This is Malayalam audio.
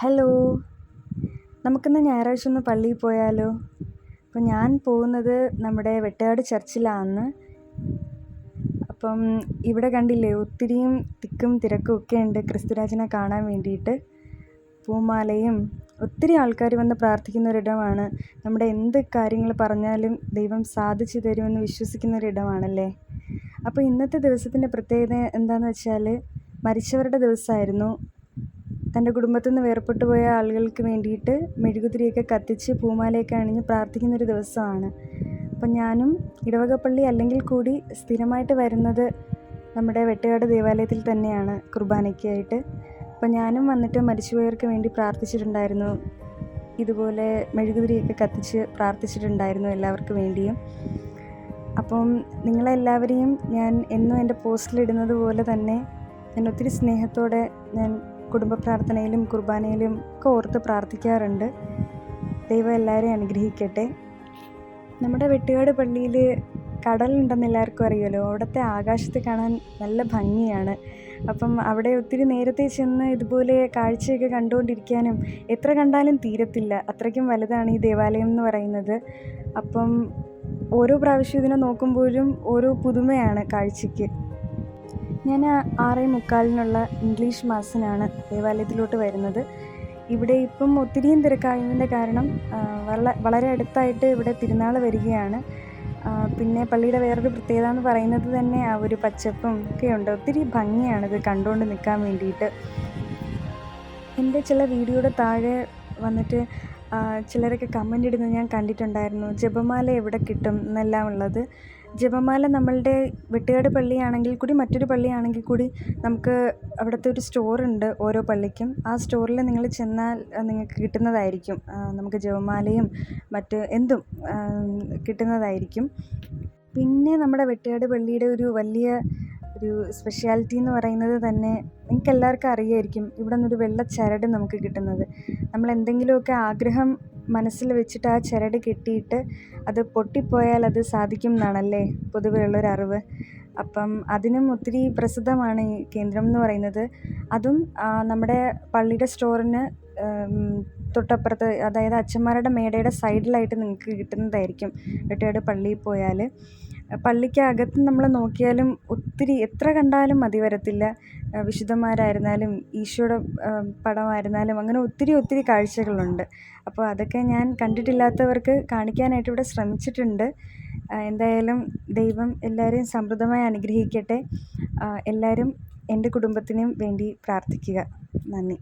ഹലോ. നമുക്കിന്ന് ഞായറാഴ്ച ഒന്ന് പള്ളിയിൽ പോയാലോ? അപ്പം ഞാൻ പോകുന്നത് നമ്മുടെ വെട്ടയാട് ചർച്ചിലാണ് അപ്പം ഇവിടെ കണ്ടില്ലേ ഒത്തിരിയും തിക്കും തിരക്കും ഒക്കെ ഉണ്ട് ക്രിസ്തുരാജനെ കാണാൻ വേണ്ടിയിട്ട്. പൂമാലയും ഒത്തിരി ആൾക്കാർ വന്ന് പ്രാർത്ഥിക്കുന്ന ഒരിടമാണ് നമ്മുടെ എന്ത് കാര്യങ്ങൾ പറഞ്ഞാലും ദൈവം സാധിച്ചു തരുമെന്ന് വിശ്വസിക്കുന്ന ഒരിടമാണല്ലേ അപ്പോൾ ഇന്നത്തെ ദിവസത്തിന്റെ പ്രത്യേകത എന്താണെന്ന് വെച്ചാൽ മരിച്ചവരുടെ ദിവസമായിരുന്നു. തന്റെ കുടുംബത്തിൽ നിന്ന് വേർപെട്ടു പോയ ആളുകൾക്ക് വേണ്ടിയിട്ട് മെഴുകുതിരിയൊക്കെ കത്തിച്ച് പൂമാലയൊക്കെ അണിഞ്ഞ് പ്രാർത്ഥിക്കുന്ന ഒരു ദിവസമാണ്. അപ്പം ഞാനും ഇടവകപ്പള്ളി അല്ലെങ്കിൽ കൂടി സ്ഥിരമായിട്ട് വരുന്നത് നമ്മുടെ വെട്ടുകാട് ദേവാലയത്തിൽ തന്നെയാണ് കുർബാനയ്ക്കായിട്ട്. അപ്പം ഞാനും വന്നിട്ട് മരിച്ചുപോയവർക്ക് വേണ്ടി പ്രാർത്ഥിച്ചിട്ടുണ്ടായിരുന്നു. ഇതുപോലെ മെഴുകുതിരിയൊക്കെ കത്തിച്ച് പ്രാർത്ഥിച്ചിട്ടുണ്ടായിരുന്നു എല്ലാവർക്കും വേണ്ടിയും. അപ്പം നിങ്ങളെല്ലാവരെയും ഞാൻ എന്നും എന്റെ പോസ്റ്റിലിടുന്നത് പോലെ തന്നെ ഞാൻ ഒത്തിരി സ്നേഹത്തോടെ ഞാൻ കുടുംബ പ്രാർത്ഥനയിലും കുർബാനയിലും ഒക്കെ ഓർത്ത് പ്രാർത്ഥിക്കാറുണ്ട്. ദൈവം എല്ലാവരെയും അനുഗ്രഹിക്കട്ടെ. നമ്മുടെ വെട്ടുകാട് പള്ളിയിൽ കടലുണ്ടെന്ന് എല്ലാവർക്കും അറിയുമല്ലോ. അവിടുത്തെ ആകാശത്ത് കാണാൻ നല്ല ഭംഗിയാണ്. അപ്പം അവിടെ ഒത്തിരി നേരത്തെ ചെന്ന് ഇതുപോലെ കാഴ്ചയൊക്കെ കണ്ടുകൊണ്ടിരിക്കാനും എത്ര കണ്ടാലും തീരത്തില്ല. അത്രയ്ക്കും വലുതാണ് ഈ ദേവാലയം എന്ന് പറയുന്നത്. അപ്പം ഓരോ പ്രാവശ്യം ഇതിനെ നോക്കുമ്പോഴും ഓരോ പുതുമയാണ് കാഴ്ചയ്ക്ക്. ഞാൻ ആറേ മുക്കാലിനുള്ള ഇംഗ്ലീഷ് മാസിനാണ് ദേവാലയത്തിലോട്ട് വരുന്നത്. ഇവിടെ ഇപ്പം ഒത്തിരിയും തിരക്കായതിന്റെ കാരണം വള വളരെ അടുത്തായിട്ട് ഇവിടെ തിരുനാൾ വരികയാണ്. പിന്നെ പള്ളിയുടെ വേറൊരു പ്രത്യേകത എന്ന് പറയുന്നത് തന്നെ ആ ഒരു പച്ചപ്പും ഒക്കെ ഉണ്ട്. ഒത്തിരി ഭംഗിയാണിത് കണ്ടുകൊണ്ട് നിൽക്കാൻ വേണ്ടിയിട്ട്. എന്റെ ചില വീഡിയോയുടെ താഴെ വന്നിട്ട് ചിലരൊക്കെ കമന്റ് ഇടുന്നത് ഞാൻ കണ്ടിട്ടുണ്ടായിരുന്നു. ജപമാല എവിടെ കിട്ടും എന്നെല്ലാം ഉള്ളത്. ജപമാല നമ്മളുടെ വെട്ടുകാട് പള്ളിയാണെങ്കിൽ കൂടി മറ്റൊരു പള്ളിയാണെങ്കിൽ കൂടി നമുക്ക് അവിടുത്തെ ഒരു സ്റ്റോറുണ്ട് ഓരോ പള്ളിക്കും. ആ സ്റ്റോറിൽ നിങ്ങൾ ചെന്നാൽ നിങ്ങൾക്ക് കിട്ടുന്നതായിരിക്കും. നമുക്ക് ജപമാലയും മറ്റ് എന്തും കിട്ടുന്നതായിരിക്കും. പിന്നെ നമ്മുടെ വെട്ടുകാട് പള്ളിയുടെ ഒരു വലിയ ഒരു സ്പെഷ്യാലിറ്റി എന്ന് പറയുന്നത് തന്നെ നിങ്ങൾക്ക് എല്ലാവർക്കും അറിയായിരിക്കും. ഇവിടെ നിന്നൊരു വെള്ള ചരട് നമുക്ക് കിട്ടുന്നത്. നമ്മൾ എന്തെങ്കിലുമൊക്കെ ആഗ്രഹം മനസ്സിൽ വെച്ചിട്ട് ആ ചരട് കെട്ടിയിട്ട് അത് പൊട്ടിപ്പോയാൽ അത് സാധിക്കും എന്നാണല്ലേ പൊതുവേ ഉള്ളൊരു അറിവ്. അപ്പം അതിനും ഒത്തിരി പ്രസിദ്ധമാണ് ഈ കേന്ദ്രം എന്ന് പറയുന്നത്. അതും നമ്മുടെ പള്ളിയുടെ സ്റ്റോറിന് തൊട്ടപ്പുറത്ത് അതായത് അച്ഛന്മാരുടെ മേടയുടെ സൈഡിലായിട്ട് നിങ്ങൾക്ക് കിട്ടുന്നതായിരിക്കും. വെട്ടുകാട് പള്ളിയിൽ പോയാൽ പള്ളിക്കകത്ത് നമ്മൾ നോക്കിയാലും ഒത്തിരി എത്ര കണ്ടാലും മതി വരത്തില്ല. വിശുദ്ധന്മാരായിരുന്നാലും ഈശോയുടെ പടമായിരുന്നാലും അങ്ങനെ ഒത്തിരി ഒത്തിരി കാഴ്ചകളുണ്ട്. അപ്പോൾ അതൊക്കെ ഞാൻ കണ്ടിട്ടില്ലാത്തവർക്ക് കാണിക്കാനായിട്ട് ഇവിടെ ശ്രമിച്ചിട്ടുണ്ട്. എന്തായാലും ദൈവം എല്ലാവരെയും സമൃദ്ധമായി അനുഗ്രഹിക്കട്ടെ. എല്ലാവരും എന്റെ കുടുംബത്തിനും വേണ്ടി പ്രാർത്ഥിക്കുക. നന്ദി.